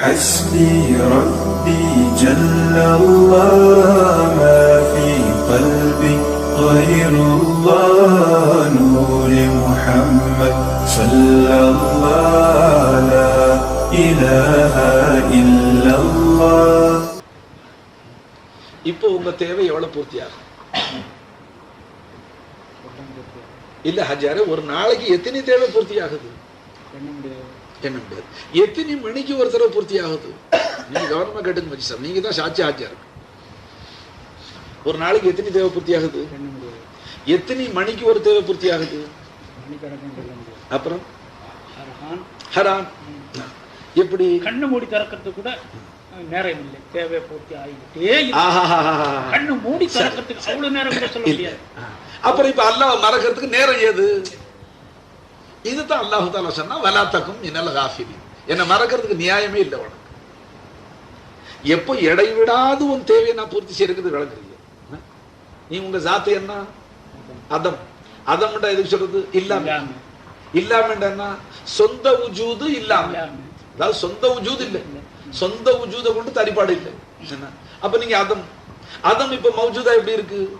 حسبي ربي جل الله ما في قلبي غير الله نور محمد صلى الله لا إله إلا الله இப்போ உங்க தேவை எவ்வளவு பூர்த்தியாகும் இல்ல ஹஜாரு ஒரு நாளைக்கு எத்தனை தேவை பூர்த்தி ஆகுது முடியாது எத்தனை மணிக்கு ஒரு தடவை பூர்த்தி ஆகுது நீங்க கவர்மெண்ட் கேட்டுங்க மச்சி சார். நீங்க தான் சாட்சி ஹாஜியார் ஒரு நாளைக்கு எத்தனை தேவை பூர்த்தி ஆகுது எத்தனை மணிக்கு ஒரு தேவை பூர்த்தி ஆகுது அப்புறம்? ஹரான். எப்படி? கண்ணு மூடி திறக்கிறது கூட நேரம் இல்லை. தேவை பூர்த்தி ஆகிட்டே இருக்கு. கண்ணு மூடி திறக்கிறதுக்கு அவ்வளவு நேரம் சொல்ல. முடியாது. அப்புறம் இப்ப அல்லாஹ் மறக்கிறதுக்கு நேரம் ஏது? இதுதான் அல்லாஹு தாலா சொன்னா வலாத்தக்கும் இன்னல காஃபிரி என்ன மறக்கிறதுக்கு நியாயமே இல்லை உனக்கு. எப்போ இடைவிடாது உன் தேவையை நான் பூர்த்தி செய்யறது விளங்குறீங்க? நீ உங்க ஜாத்து என்ன? அதம். அதம்டா எதுக்கு சொல்றது? இல்லாம. இல்லாம. இல்லாம என்ன? சொந்த உஜூது இல்லாம. அதாவது சொந்த உஜூது இல்லை. சொந்த உஜூத கொண்டு தரிப்பாடு இல்லை. அப்ப நீங்க அதம். அதம் இப்ப மௌஜூதா எப்படி இருக்கு.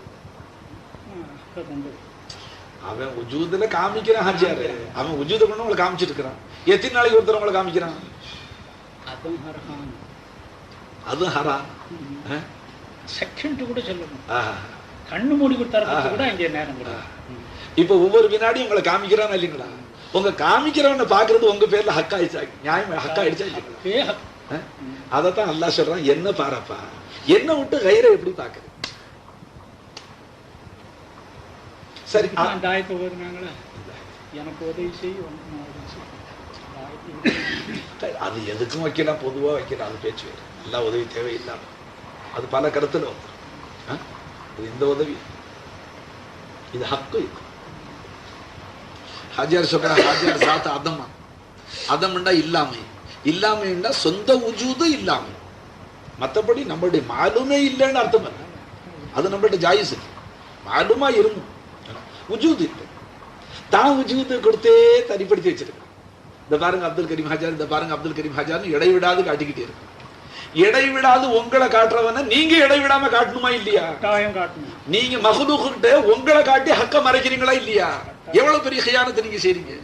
அவன் உஜூதுல காமிக்கிறான் ஹாஜியாரு அவன் உஜூத கொண்டு உங்களை காமிச்சிட்டு இருக்கிறான் எத்தனை நாளைக்கு ஒருத்தர் உங்களை காமிக்கிறான். அதுவும் ஹரா? செகண்ட் கூட சொல்லணும். கண்ணு மூடி திறக்கிறது கூட இங்கே நேரம். இப்ப ஒவ்வொரு வினாடியும் உங்களை காமிக்கிறான் இல்லைங்களா? உங்க காமிக்கிறவனை பாக்குறது உங்க பேர்ல ஹக்கா ஆயிடுச்சா? நியாயம் ஹக்கா ஆயிடுச்சா? அதைத்தான் அல்லாஹ் சொல்றான் என்ன பாரப்பா? என்ன விட்டு கயிறை எப்படி பாக்குறது? சரி தாயத்தை ஓதுனாங்களே எனக்கு உதவி செய். அது எதுக்கும் வைக்கலாம் பொதுவா வைக்கலாம் அது பேச்சு வேறு. எல்லா உதவி தேவையில்லாம. அது பல கருத்துல வந்துடும்? இது இந்த உதவி. இது ஹக்கு இது. ஹாஜியார் சொல்ற ஹாஜியார் சாத்த அதமா அதம்ண்டா இல்லாமை. இல்லாமைண்டா சொந்த உஜூது இல்லாமை. மத்தபடி நம்மளுடைய மாலுமே இல்லைன்னு அர்த்தம் இல்லை. அது நம்மள்ட்ட ஜாயிஸ் இல்லை. மாலுமா இருந்தும். உஜூது இல்லை தான் உஜூது கொடுத்தே தனிப்படுத்தி வச்சிருக்கு இந்த பாருங்க அப்துல் கரீம் ஹாஜார் இந்த பாருங்க அப்துல் கரீம் ஹாஜார்னு இடைவிடாது காட்டிக்கிட்டே இருக்கு இடைவிடாது உங்களை காட்டுறவன நீங்க இடைவிடாம காட்டணுமா இல்லையா காட்டணும் நீங்க மகளுக்கிட்ட உங்களை காட்டி ஹக்க மறைக்கிறீங்களா இல்லையா எவ்வளவு பெரிய ஹியானத்தை நீங்க செய்றீங்க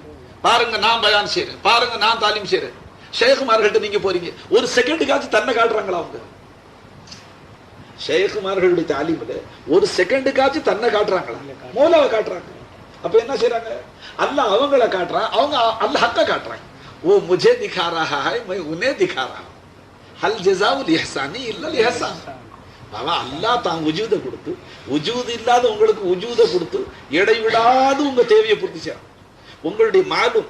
பாருங்க நான் பயான் செய்றேன் பாருங்க நான் தாலீம் செய்றேன் ஷேகுமார்கள்ட்ட நீங்க போறீங்க ஒரு செகண்டுக்காச்சும் தன்னை காட்டுறாங்களா அவங்க ஷேகுமார்களுடைய தாலிமில் ஒரு செகண்டுக்காச்சும் தன்னை காட்டுறாங்களா? மூலாவை காட்டுறாங்க. அப்ப என்ன செய்யறாங்க அல்ல அவங்கள காட்டுறான் அவங்க அல்ல ஹக்க காட்டுறாங்க. ஓ முஜே திகா ரஹா ஹை மை உனே திகாரா ஹல் ஜெசாவுல் எஹசானி இல்ல எஹசான் பாவா அல்லா தான் உஜூத கொடுத்து உஜூது இல்லாத உங்களுக்கு உஜூதை கொடுத்து இடைவிடாது உங்க தேவையை பூர்த்தி செய்யணும் உங்களுடைய மாலும்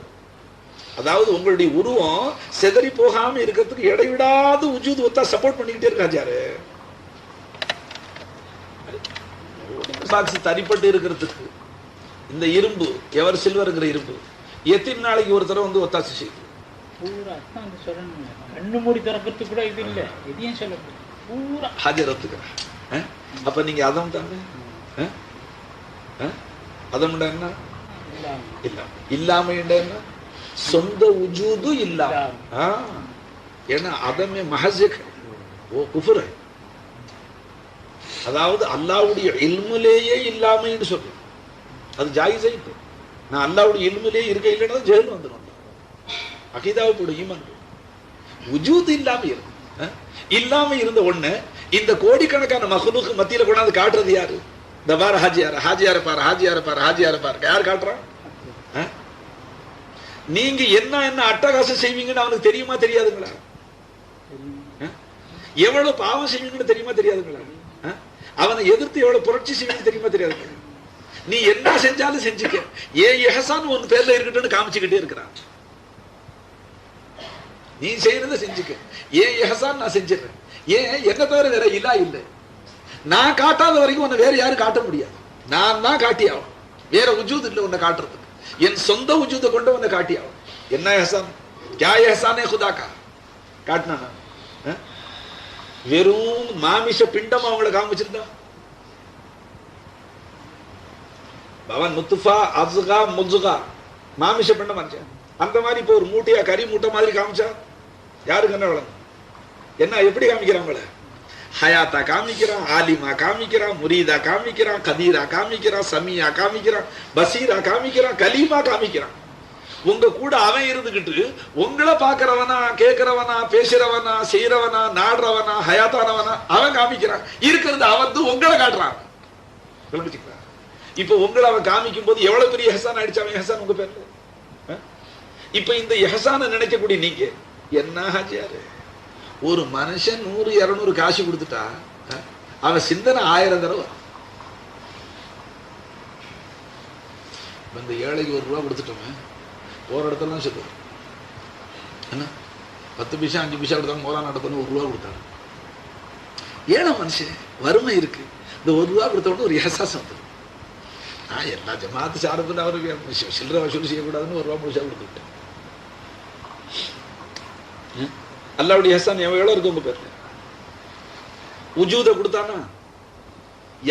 அதாவது உங்களுடைய உருவம் செதறி போகாம இருக்கிறதுக்கு இடைவிடாது உஜூது ஒத்தா சப்போர்ட் பண்ணிக்கிட்டே இருக்கா ஜாரு சாக்ஸ் தனிப்பட்டு இருக்கிறதுக்கு. இந்த இரும்பு எவர் சில்வருங்கிற இரும்பு. எத்தனை நாளைக்கு ஒரு தடவை வந்து ஒத்தாசி செய்யுது. பூரா சொல்லணும் கண்ணு மூடி திறக்கிறதுக்கு கூட இது இல்லை. எதையும் சொல்ல பூரா. ஹாஜர் ஒத்துக்கிறேன் ஆ? அப்ப நீங்க அதம் தானே? அதம்டா என்ன? இல்லாம. இல்லாம இல்லாம என்ன? சொந்த உஜூது இல்லாம. ஆ. ஏன்னா அதமே மஹசிக் ஓ குஃபுர். அதாவது அல்லாவுடைய இல்முலேயே இல்லாமைன்னு சொல்லு அது ஜாயிஸ் ஆயிட்டு நான் அல்லாவுடைய எல்முலேயே இருக்க இல்லைன்னா ஜெயில் வந்துடும் அகிதாவை ஈமான் உஜூத் இல்லாம இருக்கும். ஆ? இல்லாம இருந்த ஒண்ணு இந்த கோடிக்கணக்கான மகளுக்கு மத்தியில கொண்டாந்து காட்டுறது யாரு? இந்த பாரு ஹாஜியார ஹாஜியார பாரு ஹாஜியார பாரு ஹாஜியார பாரு. யார் காட்டுறான் ஆ? நீங்க என்ன என்ன அட்டகாசம் செய்வீங்கன்னு அவனுக்கு தெரியுமா தெரியாதுங்களா? ஆ? எவ்வளவு பாவம் செய்வீங்கன்னு தெரியுமா தெரியாதுங்களா? ஆ? அவனை எதிர்த்து எவ்வளவு புரட்சி செய்யணும் தெரியுமா தெரியாது? நீ என்ன செஞ்சாலும் செஞ்சுக்க. ஏன் எஹசான் உன் பேர்ல இருக்கட்டும்னு காமிச்சுக்கிட்டே இருக்கிறான். நீ செய்யறத செஞ்சுக்க. ஏன் எஹசான் நான் செஞ்சிடறேன். ஏன்? என்ன தவிர வேற இல்லா இல்லை. நான் காட்டாத வரைக்கும் உன்னை வேற யாரும் காட்ட முடியாது. நான் தான் காட்டியாவும் வேற உஜூத் இல்லை உன்னை காட்டுறதுக்கு. என் சொந்த உஜூத்தை கொண்டு உன்னை காட்டியாவும் என்ன எஹசான் யா எஹசானே குதாக்கா. காட்டினானா வெறும் மாமிச பிண்டம் அவங்களை காமிச்சிருந்தா? பவன் முத்துஃபா அசுகா முசுகா மாமிச பிண்டம் மனுஷன் அந்த மாதிரி இப்போ ஒரு மூட்டையா கறி மூட்டை மாதிரி காமிச்சா? யாருக்கு என்ன வளங்க என்ன எப்படி காமிக்கிறான் உங்களை ஹயாத்தா காமிக்கிறான் ஆலிமா காமிக்கிறான் முரீதா காமிக்கிறான் கதீரா காமிக்கிறான் சமியா காமிக்கிறான் பசீரா காமிக்கிறான் கலீமா காமிக்கிறான். உங்க கூட அவன் இருந்துகிட்டு உங்களை பாக்குறவனா கேட்கிறவனா பேசுறவனா செய்யறவனா நாடுறவனா ஹயாத்தானவனா அவன் காமிக்கிறான். இருக்கிறது அவன் உங்களை காட்டுறான். இப்ப உங்களை அவன் காமிக்கும் போது எவ்வளவு பெரிய எஹசான் ஆயிடுச்சு அவன்? எஹசான் உங்க பேர்ல? இப்ப இந்த எஹசான நினைக்கக்கூடிய நீங்க என்ன ஹாஜியாரு? ஒரு மனுஷன் நூறு இருநூறு காசு கொடுத்துட்டா அஹ், அவன் சிந்தனை ஆயிரம் தடவை இந்த ஏழைக்கு ஒரு ரூபா கொடுத்துட்டோமே போற இடத்துலாம் சொல்லுவார் என்ன? பத்து பைசா அஞ்சு பைசா கொடுத்தாங்க மோரா நடத்தணும் ஒரு ரூபா கொடுத்தாங்க. ஏழை மனுஷன் வறுமை இருக்கு. இந்த ஒரு ரூபா கொடுத்த ஒரு எஹசாசம் வந்துடும். நான் எல்லா ஜமாத்து சார்பில் அவருக்கு சில்லறை வசூல் செய்யக்கூடாதுன்னு ஒரு ரூபா முழுசா கொடுத்துட்டேன். அல்லாவுடைய ஹசான் எவ்வளோ இருக்கு உங்க பேர்ல? உஜூதை கொடுத்தானா?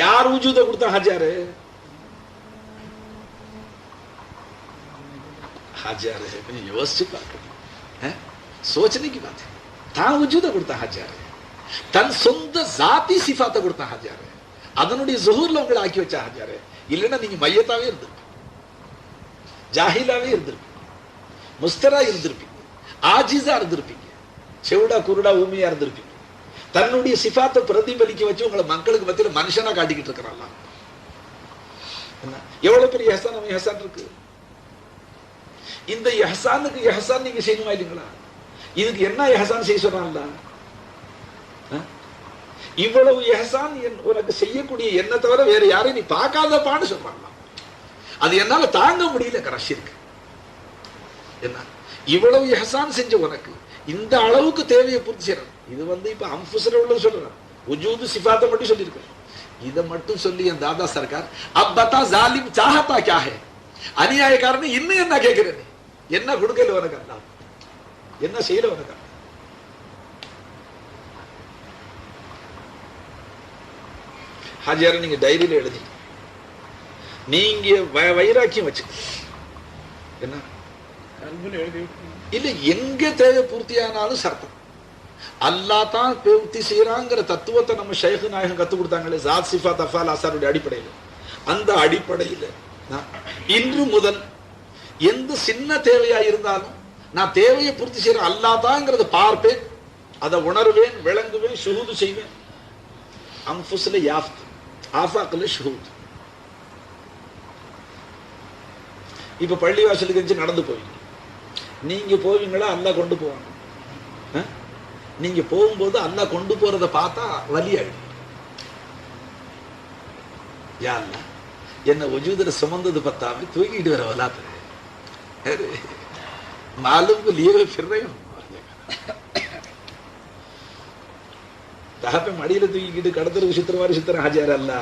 யார் உஜூதை கொடுத்தா ஹஜாரு ஹாஜியார் கொஞ்சம் யோசிச்சு பார்க்கணும் சோச்சனைக்கு பார்த்து தான் உஜூதை கொடுத்தான் ஹாஜியார் தன் சொந்த ஜாதி சிஃபாத்தை கொடுத்தான் ஹாஜியார் அதனுடைய ஜுகூர்ல உங்களை ஆக்கி வச்சா ஹாஜியார் இல்லைன்னா நீங்க மையத்தாவே இருந்திருப்பீங்க ஜாஹிலாவே இருந்திருப்பீங்க முஸ்தரா இருந்திருப்பீங்க ஆஜிஸா இருந்திருப்பீங்க செவுடா குருடா ஊமையா இருந்திருப்பீங்க தன்னுடைய சிஃபாத்தை பிரதிபலிக்க வச்சு உங்களை மக்களுக்கு மத்தியில் மனுஷனா காட்டிக்கிட்டு இருக்கிறாங்களா எவ்வளவு பெரிய ஹசான் ஹசான் இருக்கு இந்த எஹசானுக்கு எஹசான் நீங்க செய்யணுமா இல்லைங்களா? இதுக்கு என்ன எஹசான் செய்ய சொல்றான்ல இவ்வளவு எஹசான் என் உனக்கு செய்யக்கூடிய என்ன தவிர வேற யாரையும் நீ பார்க்காதப்பான்னு சொல்றாங்களா அது என்னால தாங்க முடியல ரஷ்யருக்கு என்ன? இவ்வளவு எஹசான் செஞ்ச உனக்கு இந்த அளவுக்கு தேவையை பூர்த்தி செய்யணும் இது வந்து இப்ப அம்புசர உள்ளது சொல்றேன். உஜூது சிஃபாத்தை மட்டும் சொல்லியிருக்கேன் இதை மட்டும் சொல்லி என் தாதா சர்க்கார் அப் ஜாலிம் சாஹத்தா கியா ஹே? அநியாயக்காரன் இன்னும் என்ன கேட்கிறேன் என்ன கொடுக்கல உனக்கு அல்லா என்ன செய்யல உனக்கு அல்லா? ஹாஜியார நீங்க டைரியில எழுதி. நீங்க வைராக்கியம் வச்சு. என்ன? எழுதி இல்ல எங்க தேவை பூர்த்தியானாலும் சர்த்தம். அல்லா தான் பூர்த்தி செய்யறாங்கிற தத்துவத்தை நம்ம ஷேகு நாயகம் கத்து கொடுத்தாங்களே ஜாத் சிஃபா தஃபால் அசாருடைய அடிப்படையில். அந்த அடிப்படையில் இன்று முதல் எந்த சின்ன தேவையா இருந்தாலும் நான் தேவையை பூர்த்தி செய்யறேன் அல்லாதாங்கிறத பார்ப்பேன் அதை உணர்வேன் விளங்குவேன் சுகுது செய்வேன். அம்புஸ்ல யாஃப்த் ஆஃபாக்கில் ஷுஹூத். இப்ப பள்ளிவாசலுக்கு இருந்துச்சு நடந்து போவீங்க நீங்க போவீங்களா அல்லா கொண்டு போவாங்க நீங்க போகும்போது அல்லா கொண்டு போறத பார்த்தா வலி ஆயிடும். யா என்ன வஜூதுல சுமந்தது பத்தாம தூக்கிட்டு வர வலாத்து. मालूम को लिए हुए फिर रहे हो தகப்ப மடியில தூக்கிக்கிட்டு கடத்தலுக்கு சுத்துற மாதிரி சுத்துற ஹாஜியார் அல்ல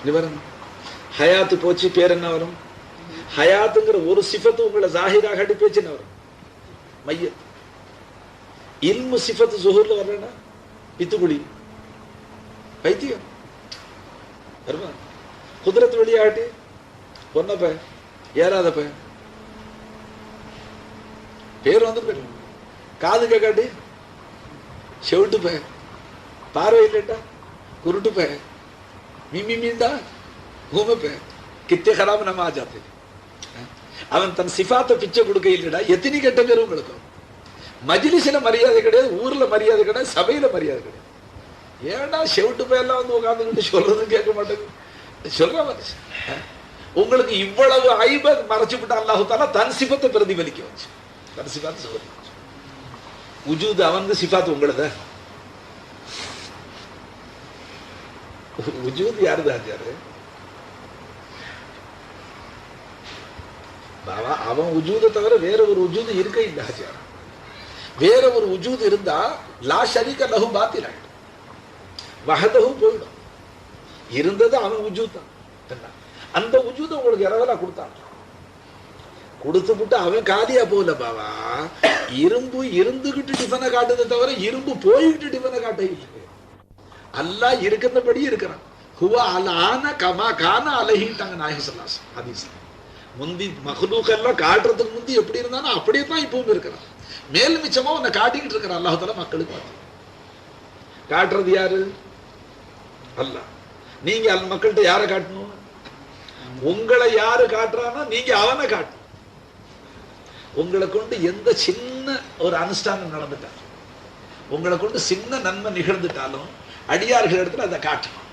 இது வரும் ஹயாத்து போச்சு பேர் என்ன வரும் ஹயாத்துங்கிற ஒரு சிஃபத்து உங்களை ஜாஹிராக அடிப்பேச்சு என்ன வரும் மையத் இல்மு சிஃபத்து ஜுஹூர்ல வர்றேன்னா பித்துக்குழி பைத்தியம். வருமா? குதிரத்து வெளியாட்டி ஏறாத ஏறாதப்ப. பேர் வந்து வந்துருக்கு காது கேட்காட்டி செவிட்டு பே பார்வை இல்லைட்டா குருட்டு பே மிமி மீண்டா ஊமை பே கித்தே ஹராம் நம்ம ஆஜாத்து. அவன் தன் சிஃபாத்தை பிச்சை கொடுக்க இல்லைடா. எத்தனி கெட்ட பேரும் உங்களுக்கு? மஜிலிசில மரியாதை கிடையாது ஊர்ல மரியாதை கிடையாது சபையில மரியாதை கிடையாது. ஏன்டா செவிட்டு போயெல்லாம் வந்து உட்காந்துக்கிட்டு சொல்றதும் கேட்க மாட்டேங்குது? சொல்ற மனுஷன் உங்களுக்கு இவ்வளவு ஐப மறைச்சு விட்டு அல்லாஹு தன் சிபத்தை பிரதிபலிக்க வச்சு. தன் சிபாத்து சொல்லி உஜூத் அவன் சிபாத் உங்களது. உஜூத் யாரு ஆச்சாரு? பாபா அவன் உஜூதை தவிர வேற ஒரு உஜூது இருக்க இல்லை ஆச்சார். வேற ஒரு உஜூது இருந்தா லா ஷரீக லகு பாத்தில் ஆயிடும் போயிடும் இருந்தது அவன் உஜூத் தான் அந்த உஜூத உங்களுக்கு இரவலா கொடுத்தான். கொடுத்து விட்டு அவன் காதியா போகல பாவா. இரும்பு இருந்துகிட்டு டிஃபனை காட்டுதே தவிர இரும்பு போய்கிட்டு டிஃபனை காட்ட இல்லை அல்லாஹ் இருக்கிறபடி இருக்கிறான். ஹுவா அலான ஆன கமா கான அலகிட்டாங்க நாயகம் சொல்லாஸ் ஹதீஸ். முந்தி மஹ்லூக்கெல்லாம் காட்டுறதுக்கு முந்தி எப்படி இருந்தானோ அப்படியே தான் இப்பவும் இருக்கிறான். மேல் மிச்சமா உன்னை காட்டிக்கிட்டு இருக்கிறான். அல்லாஹால மக்களுக்கு காட்டுறது யாரு? அல்ல. நீங்க அல் மக்கள்கிட்ட யாரை காட்டணும்? உங்களை யாரு காட்டுறானோ நீங்க அவனை காட்டணும். உங்களை கொண்டு எந்த சின்ன ஒரு அனுஷ்டானம் நடந்துட்டாலும் உங்களை கொண்டு சின்ன நன்மை நிகழ்ந்துட்டாலும் அடியார்கள் இடத்துல அதை காட்டணும்.